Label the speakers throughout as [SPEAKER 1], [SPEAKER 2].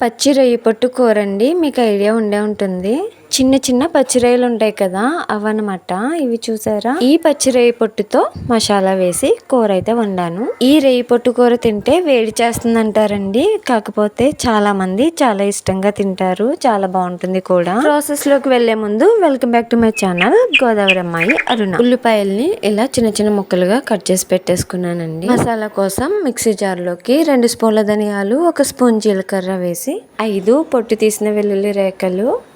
[SPEAKER 1] పచ్చి రొయ్య పొట్టు కూర అండి మీకు ఐడియా ఉండే ఉంటుంది. చిన్న చిన్న పచ్చి ఉంటాయి కదా అవన్నమాట. ఇవి చూసారా? ఈ పచ్చి పొట్టుతో మసాలా వేసి కూర అయితే వండాను. ఈ రేయి పొట్టు కూర తింటే వేడి చేస్తుంది అంటారండి కాకపోతే చాలా మంది చాలా ఇష్టంగా తింటారు. చాలా బాగుంటుంది కూడా. ప్రాసెస్లోకి వెళ్ళే ముందు welcome back to my channel Godavari అమ్మాయి అరుణ. ఉల్లిపాయల్ని ఇలా చిన్న చిన్న ముక్కలుగా కట్ చేసి పెట్టేసుకున్నానండి. మసాలా కోసం మిక్సీ జార్లోకి రెండు స్పూన్ల ధనియాలు ఒక స్పూన్ జీలకర్ర వేసి ఐదు పొట్టు తీసిన వెల్లుల్లి రేఖలు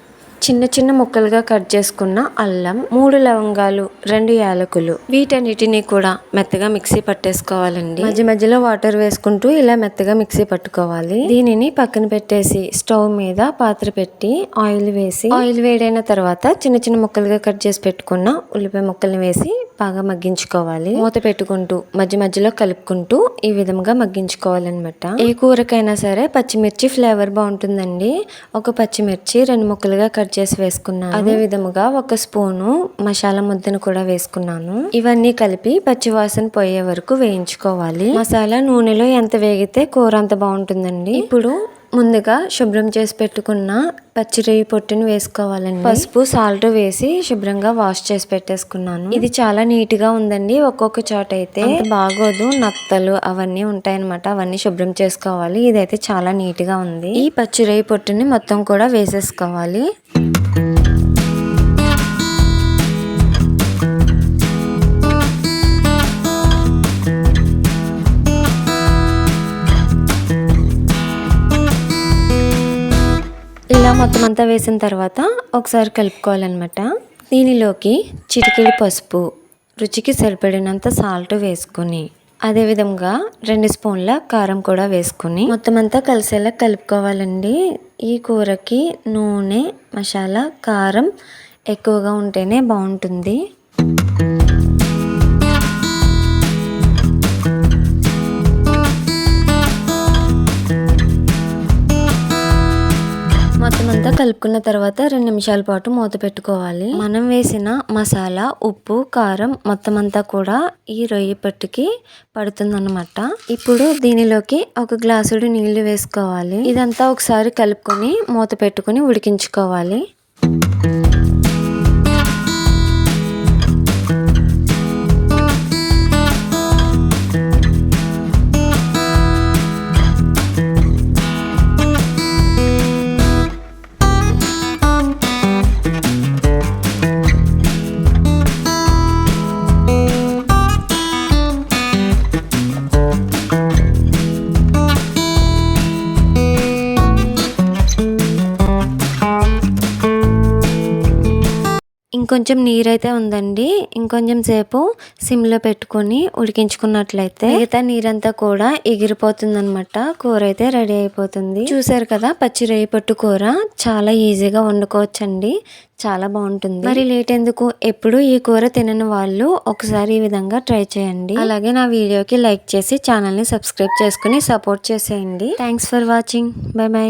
[SPEAKER 1] చిన్న చిన్న ముక్కలుగా కట్ చేసుకున్న అల్లం మూడు లవంగాలు రెండు యాలకులు. వీటన్నిటిని కూడా మెత్తగా మిక్సీ పట్టేసుకోవాలండి. మధ్య మధ్యలో వాటర్ వేసుకుంటూ ఇలా మెత్తగా మిక్సీ పట్టుకోవాలి. దీనిని పక్కన పెట్టేసి స్టవ్ మీద పాత్ర పెట్టి ఆయిల్ వేసి ఆయిల్ వేడైన తర్వాత చిన్న చిన్న ముక్కలుగా కట్ చేసి పెట్టుకున్న ఉల్లిపాయ ముక్కల్ని వేసి బాగా మగ్గించుకోవాలి. మూత పెట్టుకుంటూ మధ్య మధ్యలో కలుపుకుంటూ ఈ విధంగా మగ్గించుకోవాలన్నమాట. ఏ కూరకైనా సరే పచ్చిమిర్చి ఫ్లేవర్ బాగుంటుందండి. ఒక పచ్చిమిర్చి రెండు ముక్కలుగా కట్ చేసి వేసుకున్నాను. అదే విధముగా ఒక స్పూను మసాలా ముద్దను కూడా వేసుకున్నాను. ఇవన్నీ కలిపి పచ్చివాసన పోయే వరకు వేయించుకోవాలి. మసాలా నూనెలో ఎంత వేగితే కూర అంత బాగుంటుందండి. ఇప్పుడు ముందుగా శుభ్రం చేసి పెట్టుకున్న పచ్చిరొయ్యి పొట్టుని వేసుకోవాలండి. పసుపు సాల్ట్ వేసి శుభ్రంగా వాష్ చేసి పెట్టేసుకున్నాను. ఇది చాలా నీట్గా ఉందండి ఒక్కొక్క చోట అయితే. బాగోదు నత్తలు అవన్నీ ఉంటాయన్నమాట. అవన్నీ శుభ్రం చేసుకోవాలి. ఇదైతే చాలా నీట్గా ఉంది. ఈ పచ్చిరొయ్యి పొట్టుని మొత్తం కూడా వేసేసుకోవాలి. ఇలా మొత్తం అంతా వేసిన తర్వాత ఒకసారి కలుపుకోవాలన్నమాట. దీనిలోకి చిటికెడు పసుపు రుచికి సరిపడినంత సాల్ట్ వేసుకొని అదేవిధంగా రెండు స్పూన్ల కారం కూడా వేసుకుని మొత్తం అంతా కలిసేలా కలుపుకోవాలండి. ఈ కూరకి నూనె మసాలా కారం ఎక్కువగా ఉంటేనే బాగుంటుంది. కలుపుకున్న తర్వాత రెండు నిమిషాల పాటు మూత పెట్టుకోవాలి. మనం వేసిన మసాలా ఉప్పు కారం మొత్తం అంతా కూడా ఈ రొయ్యి పట్టుకి పడుతుందన్నమాట. ఇప్పుడు దీనిలోకి ఒక గ్లాసుడు నీళ్ళు వేసుకోవాలి. ఇదంతా ఒకసారి కలుపుకొని మూత పెట్టుకుని ఉడికించుకోవాలి. ఇంకొంచెం నీరైతే ఉందండి. ఇంకొంచెం సేపు సిమ్లో పెట్టుకొని ఉడికించుకున్నట్లయితే మిగతా నీరంతా కూడా ఎగిరిపోతుంది అనమాట కూర అయితే రెడీ అయిపోతుంది. చూసారు కదా పచ్చి రేయి పట్టు కూర చాలా ఈజీగా వండుకోవచ్చండి. చాలా బాగుంటుంది. మరి లేట్ ఎందుకు? ఎప్పుడు ఈ కూర తినని వాళ్ళు ఒకసారి ఈ విధంగా ట్రై చేయండి. అలాగే నా వీడియోకి లైక్ చేసి ఛానల్ని సబ్స్క్రైబ్ చేసుకుని సపోర్ట్ చేసేయండి. Thanks for watching. Bye bye.